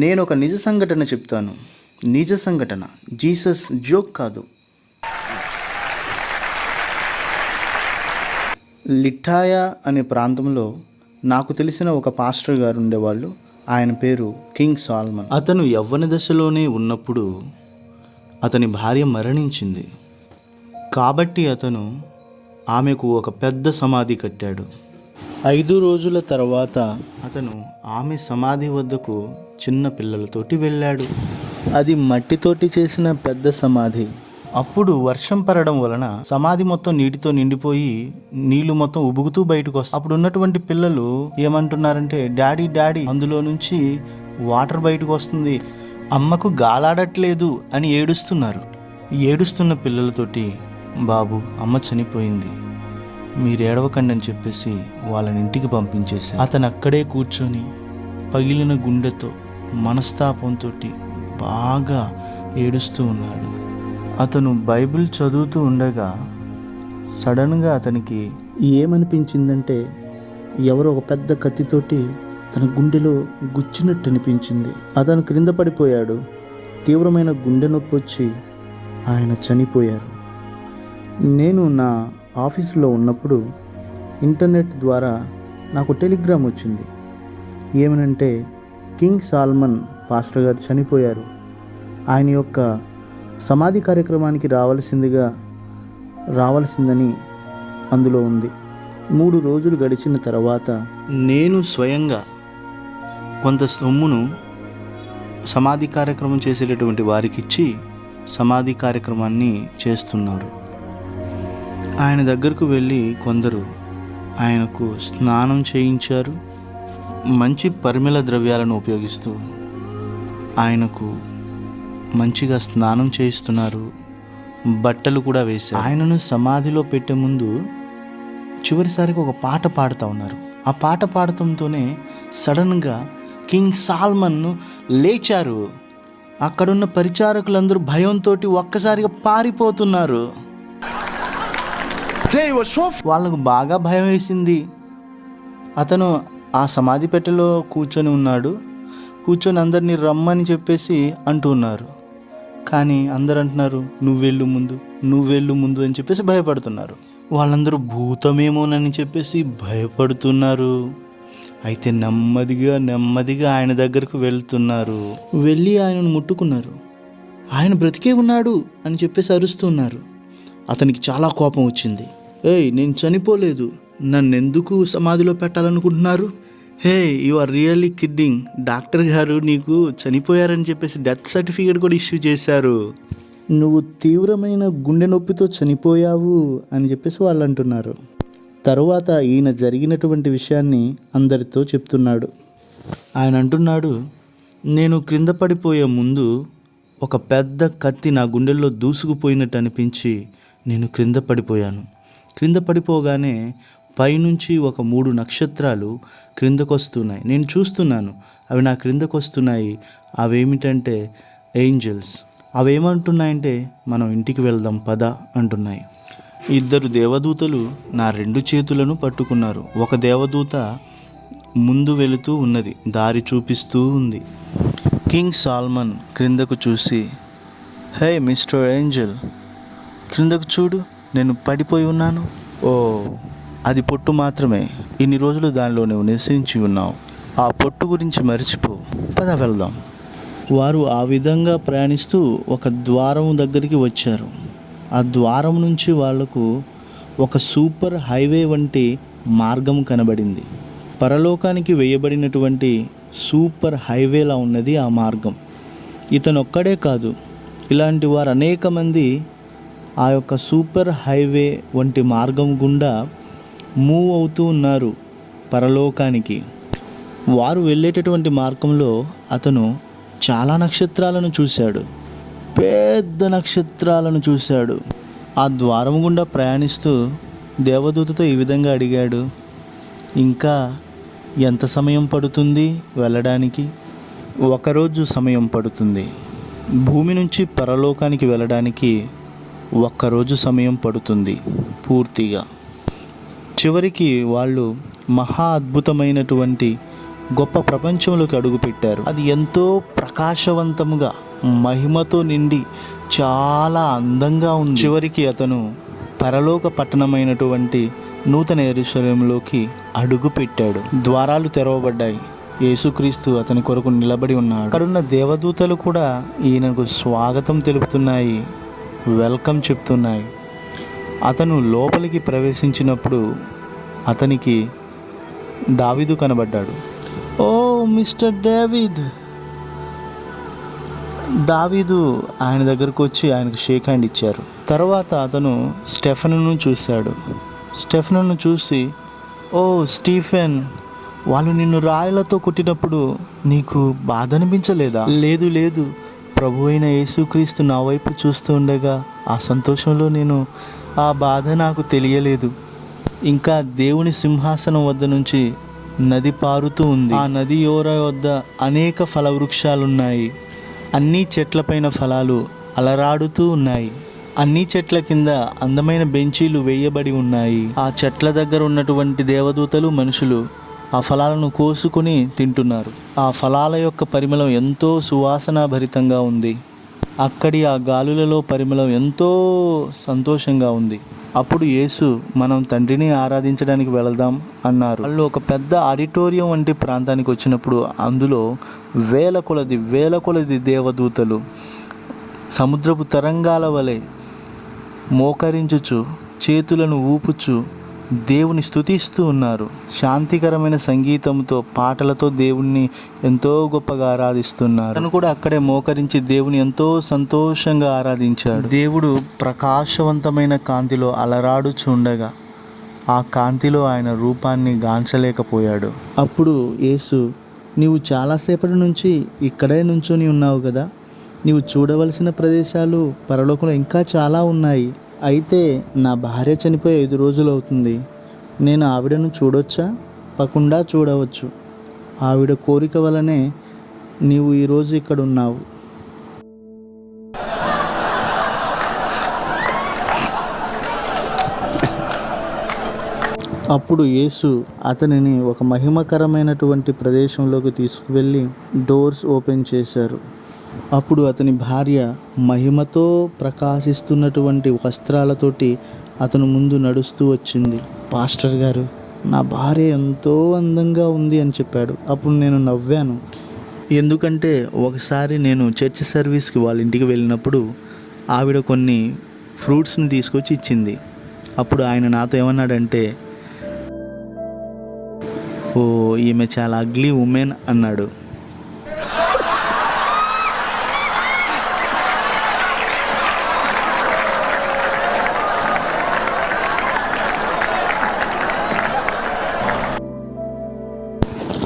నేను ఒక నిజ సంఘటన చెప్తాను. నిజ సంఘటన. జీసస్ జోక్ కాదు. లిఠాయా అనే ప్రాంతంలో నాకు తెలిసిన ఒక పాస్టర్ గారు ఉండేవాళ్ళు. ఆయన పేరు కింగ్ సాల్మన్. అతను యవ్వన దశలోనే ఉన్నప్పుడు అతని భార్య మరణించింది. కాబట్టి అతను ఆమెకు ఒక పెద్ద సమాధి కట్టాడు. ఐదు రోజుల తర్వాత అతను ఆమె సమాధి వద్దకు చిన్న పిల్లలతోటి వెళ్ళాడు. అది మట్టితోటి చేసిన పెద్ద సమాధి. అప్పుడు వర్షం పడడం వలన సమాధి మొత్తం నీటితో నిండిపోయి నీళ్ళు మొత్తం ఉబుకుతూ బయటకు వస్తాయి అప్పుడు ఉన్నటువంటి పిల్లలు ఏమంటున్నారంటే డాడీ డాడీ అందులో నుంచి వాటర్ బయటకు వస్తుంది. అమ్మకు గాలాడట్లేదు అని ఏడుస్తున్నారు. ఏడుస్తున్న పిల్లలతోటి బాబు అమ్మ చనిపోయింది. మీరు ఏడవకండి అని చెప్పేసి వాళ్ళని ఇంటికి పంపించేసి అతను అక్కడే కూర్చొని పగిలిన గుండెతో మనస్తాపంతో బాగా ఏడుస్తూ ఉన్నాడు. అతను బైబిల్ చదువుతూ ఉండగా సడన్గా అతనికి ఏమనిపించిందంటే ఎవరో ఒక పెద్ద కత్తితోటి తన గుండెలో గుచ్చినట్టు అనిపించింది అతను క్రింద పడిపోయాడు. తీవ్రమైన గుండె నొప్పి వచ్చి ఆయన చనిపోయారు. నేను నా ఆఫీసులో ఉన్నప్పుడు ఇంటర్నెట్ ద్వారా నాకు టెలిగ్రామ్ వచ్చింది. ఏమనంటే కింగ్ సాల్మన్ పాస్టర్ గారు చనిపోయారు. ఆయన యొక్క సమాధి కార్యక్రమానికి రావాల్సిందిగా రావాల్సిందని అందులో ఉంది. మూడు రోజులు గడిచిన తర్వాత నేను స్వయంగా కొంత సొమ్మును సమాధి కార్యక్రమం చేసేటటువంటి వారికి ఇచ్చి సమాధి కార్యక్రమాన్ని చేస్తున్నారు. ఆయన దగ్గరకు వెళ్ళి కొందరు ఆయనకు స్నానం చేయించారు. మంచి పరిమళ ద్రవ్యాలను ఉపయోగిస్తూ ఆయనకు మంచిగా స్నానం చేయిస్తున్నారు బట్టలు కూడా వేశారు. ఆయనను సమాధిలో పెట్టే ముందు చివరిసారికి ఒక పాట పాడుతూ ఉన్నారు. ఆ పాట పాడటంతోనే సడన్గా కింగ్ సాల్మన్ను లేచారు. అక్కడున్న పరిచారకులందరూ భయంతో ఒక్కసారిగా పారిపోతున్నారు. వాళ్ళకు బాగా భయం వేసింది. అతను ఆ సమాధి పెట్టెలో కూర్చొని ఉన్నాడు. కూర్చొని అందరినీ రమ్మని చెప్పేసి అంటున్నారు కానీ అందరు అంటున్నారు నువ్వెళ్ళు ముందు నువ్వెళ్ళు ముందు అని చెప్పేసి భయపడుతున్నారు. వాళ్ళందరూ భూతమేమోనని చెప్పేసి భయపడుతున్నారు. అయితే నెమ్మదిగా నెమ్మదిగా ఆయన దగ్గరకు వెళ్తున్నారు. వెళ్ళి ఆయనను ముట్టుకున్నారు. ఆయన బ్రతికే ఉన్నాడు అని చెప్పేసి అరుస్తున్నారు అతనికి చాలా కోపం వచ్చింది. ఏయ్ నేను చనిపోలేదు. నన్ను ఎందుకు సమాధిలో పెట్టాలనుకుంటున్నారు? Hey you are really kidding. Doctor garu నీకు చనిపోయారని చెప్పేసి డెత్ సర్టిఫికేట్ కూడా ఇష్యూ చేశారు. నువ్వు తీవ్రమైన గుండె నొప్పితో చనిపోయావు అని చెప్పేసి వాళ్ళు అంటున్నారు. తరువాత ఈయన జరిగినటువంటి విషయాన్ని అందరితో చెప్తున్నాడు. ఆయన అంటున్నాడు నేను క్రింద పడిపోయే ముందు ఒక పెద్ద కత్తి నా గుండెల్లో దూసుకుపోయినట్టు అనిపించి నేను క్రింద పడిపోయాను. క్రింద పడిపోగానే పైనుంచి ఒక మూడు నక్షత్రాలు క్రిందకు వస్తున్నాయి నేను చూస్తున్నాను అవి నా క్రిందకు వస్తున్నాయి అవేమిటంటే ఏంజల్స్. అవేమంటున్నాయంటే మనం ఇంటికి వెళ్దాం పద అంటున్నాయి. ఇద్దరు దేవదూతలు నా రెండు చేతులను పట్టుకున్నారు. ఒక దేవదూత ముందు వెళుతూ ఉన్నది దారి చూపిస్తూ ఉంది. కింగ్ సాల్మన్ క్రిందకు చూసి హే మిస్టర్ ఏంజల్ క్రిందకు చూడు నేను పడిపోయి ఉన్నాను. ఓ అది పొట్టు మాత్రమే. ఇన్ని రోజులు దానిలో నువ్వు నివసించి ఉన్నావు. ఆ పొట్టు గురించి మర్చిపో. పద వెళ్దాం. వారు ఆ విధంగా ప్రయాణిస్తూ ఒక ద్వారం దగ్గరికి వచ్చారు. ఆ ద్వారం నుంచి వాళ్ళకు ఒక సూపర్ హైవే వంటి మార్గం కనబడింది. పరలోకానికి వేయబడినటువంటి సూపర్ హైవేలా ఉన్నది ఆ మార్గం. ఇతను ఒక్కడే కాదు ఇలాంటి వారు అనేక మంది ఆ యొక్క సూపర్ హైవే వంటి మార్గం గుండా మూవ్ అవుతూ ఉన్నారు పరలోకానికి. వారు వెళ్ళేటటువంటి మార్గంలో అతను చాలా నక్షత్రాలను చూశాడు. పెద్ద నక్షత్రాలను చూశాడు. ఆ ద్వారం గుండా ప్రయాణిస్తూ దేవదూతతో ఈ విధంగా అడిగాడు ఇంకా ఎంత సమయం పడుతుంది వెళ్ళడానికి? ఒకరోజు సమయం పడుతుంది. భూమి నుంచి పరలోకానికి వెళ్ళడానికి ఒక్కరోజు సమయం పడుతుంది పూర్తిగా. చివరికి వాళ్ళు మహా అద్భుతమైనటువంటి గొప్ప ప్రపంచంలోకి అడుగుపెట్టారు. అది ఎంతో ప్రకాశవంతంగా మహిమతో నిండి చాలా అందంగా ఉంది. చివరికి అతను పరలోక పట్టణమైనటువంటి నూతన ఎరుశలంలోకి అడుగుపెట్టాడు. ద్వారాలు తెరవబడ్డాయి. యేసుక్రీస్తు అతని కొరకు నిలబడి ఉన్నాడు. అక్కడున్న దేవదూతలు కూడా ఈయనకు స్వాగతం తెలుపుతున్నాయి వెల్కమ్ చెప్తున్నాయి. అతను లోపలికి ప్రవేశించినప్పుడు అతనికి దావీదు కనబడ్డాడు. Oh mister David. దావీదు ఆయన దగ్గరకు వచ్చి ఆయనకు షేక్ హ్యాండ్ ఇచ్చారు. తర్వాత అతను స్టెఫెన్ను చూశాడు. స్టెఫెన్ను చూసి ఓ స్టీఫెన్ వాళ్ళు నిన్ను రాయలతో కొట్టినప్పుడు నీకు బాధ అనిపించలేదా? లేదు లేదు. ప్రభు అయిన యేసుక్రీస్తు నా వైపు చూస్తూ ఉండగా ఆ సంతోషంలో నేను ఆ బాధ నాకు తెలియలేదు. ఇంకా దేవుని సింహాసనం వద్ద నుంచి నది పారుతూ ఉంది. ఆ నది ఓర వద్ద అనేక ఫలవృక్షాలున్నాయి. అన్ని చెట్లపైన ఫలాలు అలరాడుతూ ఉన్నాయి. అన్ని చెట్ల కింద అందమైన బెంచీలు వేయబడి ఉన్నాయి. ఆ చెట్ల దగ్గర ఉన్నటువంటి దేవదూతలు మనుషులు ఆ ఫలాలను కోసుకొని తింటున్నారు. ఆ ఫలాల యొక్క పరిమళం ఎంతో సువాసనాభరితంగా ఉంది. అక్కడి ఆ గాలులలో పరిమళం ఎంతో సంతోషంగా ఉంది. అప్పుడు యేసు మనం తండ్రిని ఆరాధించడానికి వెళదాం అన్నారు. వాళ్ళు ఒక పెద్ద ఆడిటోరియం వంటి ప్రాంతానికి వచ్చినప్పుడు అందులో వేల కొలది వేల కొలది దేవదూతలు సముద్రపు తరంగాల వలె మోకరించుచు చేతులను ఊపుచు దేవుని స్థుతిస్తూ ఉన్నారు. శాంతికరమైన సంగీతంతో పాటలతో దేవుణ్ణి ఎంతో గొప్పగా ఆరాధిస్తున్నారు. తను కూడా అక్కడే మోకరించి దేవుని ఎంతో సంతోషంగా ఆరాధించాడు. దేవుడు ప్రకాశవంతమైన కాంతిలో అలరాడుచుండగా ఆ కాంతిలో ఆయన రూపాన్ని గాంచలేకపోయాడు. అప్పుడు యేసు నీవు చాలాసేపటి నుంచి ఇక్కడే నుంచొని ఉన్నావు కదా? నీవు చూడవలసిన ప్రదేశాలు పరలోకంలో ఇంకా చాలా ఉన్నాయి. అయితే నా భార్య చనిపోయి ఐదు రోజులు అవుతుంది. నేను ఆవిడను చూడొచ్చా? తప్పకుండా చూడవచ్చు. ఆవిడ కోరిక వలనే నీవు ఈరోజు ఇక్కడ ఉన్నావు అప్పుడు యేసు అతనిని ఒక మహిమకరమైనటువంటి ప్రదేశంలోకి తీసుకువెళ్ళి డోర్స్ ఓపెన్ చేశారు. అప్పుడు అతని భార్య మహిమతో ప్రకాశిస్తున్నటువంటి వస్త్రాలతోటి అతను ముందు నడుస్తూ వచ్చింది. పాస్టర్ గారు నా భార్య ఎంతో అందంగా ఉంది అని చెప్పాడు. అప్పుడు నేను నవ్వాను. ఎందుకంటే ఒకసారి నేను చర్చ్ సర్వీస్కి వాళ్ళ ఇంటికి వెళ్ళినప్పుడు ఆవిడ కొన్ని ఫ్రూట్స్ని తీసుకొచ్చి ఇచ్చింది. అప్పుడు ఆయన నాతో ఏమన్నాడంటే ఓ ఈమె చాలా అగ్లీ ఉమెన్ అన్నాడు.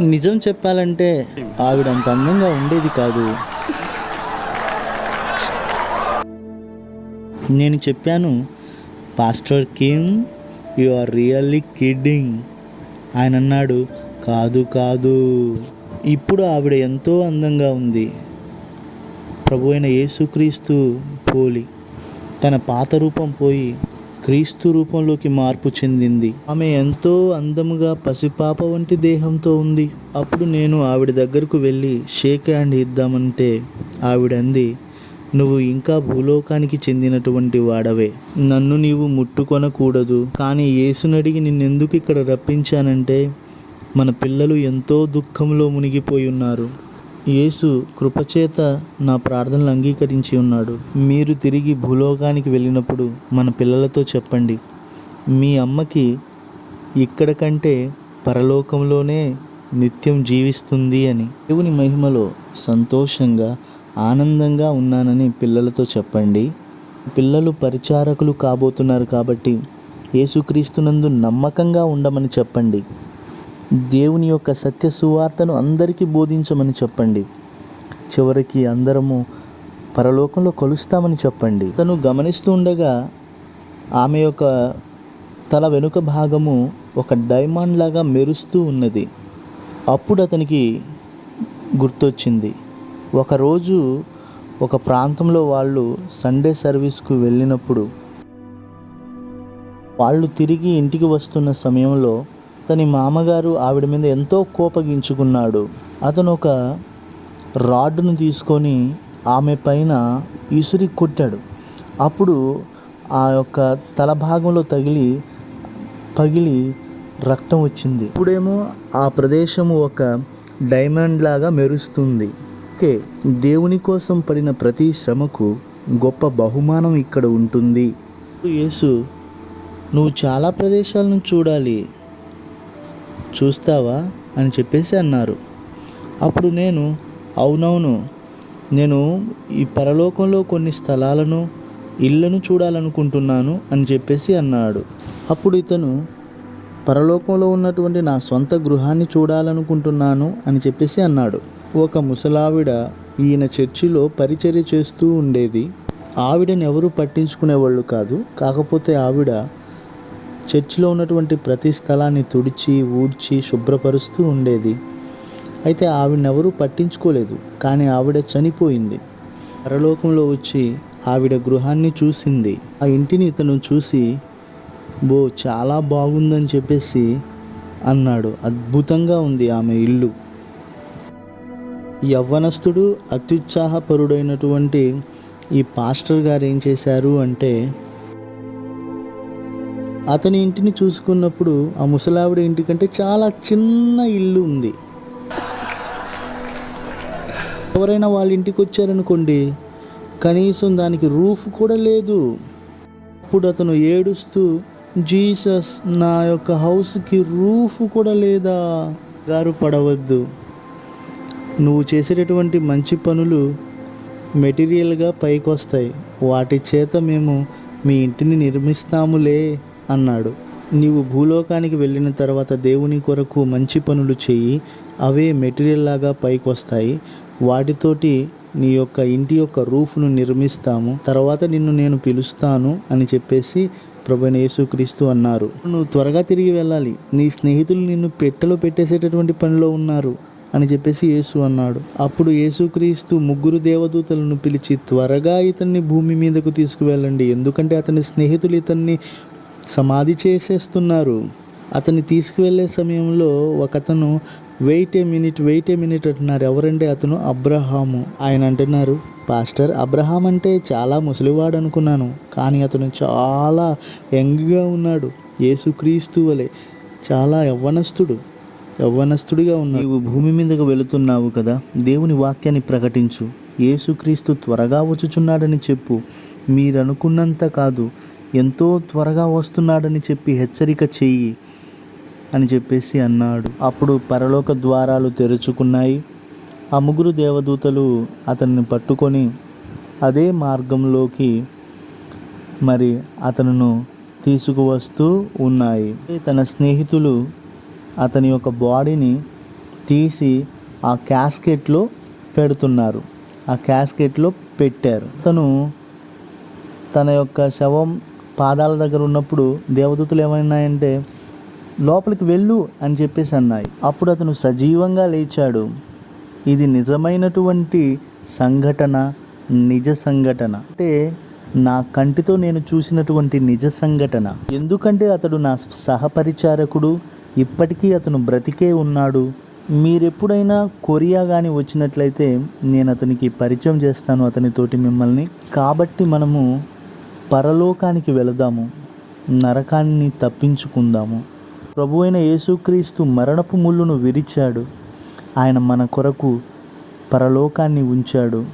నిజం చెప్పాలంటే ఆవిడ అంత అందంగా ఉండేది కాదు. నేను చెప్పాను pastor Kim you are really kidding ఆయన అన్నాడు కాదు కాదు. ఇప్పుడు ఆవిడ ఎంతో అందంగా ఉంది. ప్రభు అయిన యేసుక్రీస్తు పోలి తన పాత రూపం పోయి క్రీస్తు రూపంలోకి మార్పు చెందింది. ఆమె ఎంతో అందముగా పసిపాప వంటి దేహంతో ఉంది. అప్పుడు నేను ఆవిడ దగ్గరకు వెళ్ళి షేక్ హ్యాండ్ ఇద్దామంటే ఆవిడ అంది నువ్వు ఇంకా భూలోకానికి చెందినటువంటి వాడవే. నన్ను నీవు ముట్టుకొనకూడదు. కానీ యేసునడిగి నిన్నెందుకు ఇక్కడ రప్పించానంటే మన పిల్లలు ఎంతో దుఃఖంలో మునిగిపోయి ఉన్నారు. యేసు కృపచేత నా ప్రార్థనలు అంగీకరించి ఉన్నాడు. మీరు తిరిగి భూలోకానికి వెళ్ళినప్పుడు మన పిల్లలతో చెప్పండి. మీ అమ్మకి ఇక్కడ కంటే పరలోకంలోనే నిత్యం జీవిస్తుంది అని. దేవుని మహిమలో సంతోషంగా ఆనందంగా ఉన్నానని పిల్లలతో చెప్పండి. పిల్లలు పరిచారకులు కాబోతున్నారు కాబట్టి యేసుక్రీస్తునందు నమ్మకంగా ఉండమని చెప్పండి. దేవుని యొక్క సత్య సువార్తను అందరికీ బోధించమని చెప్పండి. చివరికి అందరము పరలోకంలో కలుస్తామని చెప్పండి. తను గమనిస్తూ ఉండగా ఆమె యొక్క తల వెనుక భాగము ఒక డైమండ్ లాగా మెరుస్తూ ఉన్నది. అప్పుడు అతనికి గుర్తొచ్చింది. ఒకరోజు ఒక ప్రాంతంలో వాళ్ళు సండే సర్వీస్కు వెళ్ళినప్పుడు వాళ్ళు తిరిగి ఇంటికి వస్తున్న సమయంలో అతని మామగారు ఆవిడ మీద ఎంతో కోపగించుకున్నాడు. అతను ఒక రాడ్డును తీసుకొని ఆమె పైన ఇసురి కొట్టాడు. అప్పుడు ఆ యొక్క తల భాగంలో తగిలి పగిలి రక్తం వచ్చింది. ఇప్పుడేమో ఆ ప్రదేశము ఒక డైమండ్ లాగా మెరుస్తుంది. ఓకే దేవుని కోసం పడిన ప్రతి శ్రమకు గొప్ప బహుమానం ఇక్కడ ఉంటుంది. యేసు నువ్వు చాలా ప్రదేశాలను చూడాలి. చూస్తావా అని చెప్పేసి అన్నారు. అప్పుడు నేను అవునవును నేను ఈ పరలోకంలో కొన్ని స్థలాలను ఇళ్ళను చూడాలనుకుంటున్నాను అని చెప్పేసి అన్నాడు. అప్పుడు ఇతను పరలోకంలో ఉన్నటువంటి నా సొంత గృహాన్ని చూడాలనుకుంటున్నాను అని చెప్పేసి అన్నాడు. ఒక ముసలావిడ ఈయన చర్చిలో పరిచర్య చేస్తూ ఉండేది. ఆవిడని ఎవరు పట్టించుకునేవాళ్ళు కాదు. కాకపోతే ఆవిడ చర్చిలో ఉన్నటువంటి ప్రతి స్థలాన్ని తుడిచి ఊడ్చి శుభ్రపరుస్తూ ఉండేది. అయితే ఆవిడనెవరూ పట్టించుకోలేదు. కానీ ఆవిడ చనిపోయింది. పరలోకంలో వచ్చి ఆవిడ గృహాన్ని చూసింది. ఆ ఇంటిని ఇతను చూసి బో చాలా బాగుందని చెప్పేసి అన్నాడు. అద్భుతంగా ఉంది ఆమె ఇల్లు. యవ్వనస్తుడు అత్యుత్సాహపరుడైనటువంటి ఈ పాస్టర్ గారు ఏం చేశారు అంటే అతని ఇంటిని చూసుకున్నప్పుడు ఆ ముసలావిడ ఇంటికంటే చాలా చిన్న ఇల్లు ఉంది. ఎవరైనా వాళ్ళ ఇంటికి వచ్చారనుకోండి కనీసం దానికి రూఫ్ కూడా లేదు. అప్పుడు అతను ఏడుస్తూ జీసస్ నా యొక్క హౌస్కి రూఫ్ కూడా లేదా? గారు పడవద్దు. నువ్వు చేసేటటువంటి మంచి పనులు మెటీరియల్గా పైకి వస్తాయి వాటి చేత మేము మీ ఇంటిని నిర్మిస్తాములే. అన్నాడు. నీవు భూలోకానికి వెళ్ళిన తర్వాత దేవుని కొరకు మంచి పనులు చెయ్యి అవే మెటీరియల్ లాగా పైకి వస్తాయి వాటితోటి నీ యొక్క ఇంటి యొక్క రూఫ్ను నిర్మిస్తాము. తర్వాత నిన్ను నేను పిలుస్తాను అని చెప్పేసి ప్రభువైన యేసుక్రీస్తు అన్నారు. నువ్వు త్వరగా తిరిగి వెళ్ళాలి. నీ స్నేహితులు నిన్ను పెట్టెలో పెట్టేసేటటువంటి పనిలో ఉన్నారు అని చెప్పేసి యేసు అన్నాడు. అప్పుడు యేసుక్రీస్తు ముగ్గురు దేవదూతలను పిలిచి త్వరగా ఇతన్ని భూమి మీదకు తీసుకువెళ్ళండి. ఎందుకంటే అతని స్నేహితులు ఇతన్ని సమాధి చేసేస్తున్నారు. అతన్ని తీసుకువెళ్ళే సమయంలో ఒకతను wait a minute wait a minute అంటున్నారు. ఎవరంటే అతను? అబ్రహాము. ఆయన అంటున్నారు పాస్టర్ అబ్రహాం అంటే చాలా ముసలివాడు అనుకున్నాను కానీ అతను చాలా యంగ్గా ఉన్నాడు. యేసుక్రీస్తు వలె చాలా యవ్వనస్తుడు యవ్వనస్తుడిగా ఉన్నాడు. నీవు భూమి మీదకు వెళుతున్నావు కదా దేవుని వాక్యాన్ని ప్రకటించు. యేసుక్రీస్తు త్వరగా వచ్చుచున్నాడని చెప్పు. మీరనుకున్నంత కాదు ఎంతో త్వరగా వస్తున్నాడని చెప్పి హెచ్చరిక చెయ్యి అని చెప్పేసి అన్నాడు. అప్పుడు పరలోక ద్వారాలు తెరుచుకున్నాయి. ఆ ముగ్గురు దేవదూతలు అతన్ని పట్టుకొని అదే మార్గంలోకి మరి అతనును తీసుకువస్తూ ఉన్నాయి. తన స్నేహితులు అతని యొక్క బాడీని తీసి ఆ క్యాస్కెట్లో పెడుతున్నారు. ఆ క్యాస్కెట్లో పెట్టారు. అతను తన యొక్క శవం పాదాల దగ్గర ఉన్నప్పుడు దేవదూతలు ఏమన్నాయంటే లోపలికి వెళ్ళు అని చెప్పేసి అన్నాయి. అప్పుడు అతను సజీవంగా లేచాడు. ఇది నిజమైనటువంటి సంఘటన నిజ సంఘటన. అంటే నా కంటితో నేను చూసినటువంటి నిజ సంఘటన. ఎందుకంటే అతడు నా సహపరిచారకుడు ఇప్పటికీ అతను బ్రతికే ఉన్నాడు. మీరెప్పుడైనా కొరియా కానీ వచ్చినట్లయితే నేను అతనికి పరిచయం చేస్తాను అతనితోటి మిమ్మల్ని. కాబట్టి మనము పరలోకానికి వెళదాము నరకాన్ని తప్పించుకుందాము. ప్రభు అయిన యేసుక్రీస్తు మరణపు ముళ్ళును విరిచాడు. ఆయన మన కొరకు పరలోకాన్ని ఉంచాడు.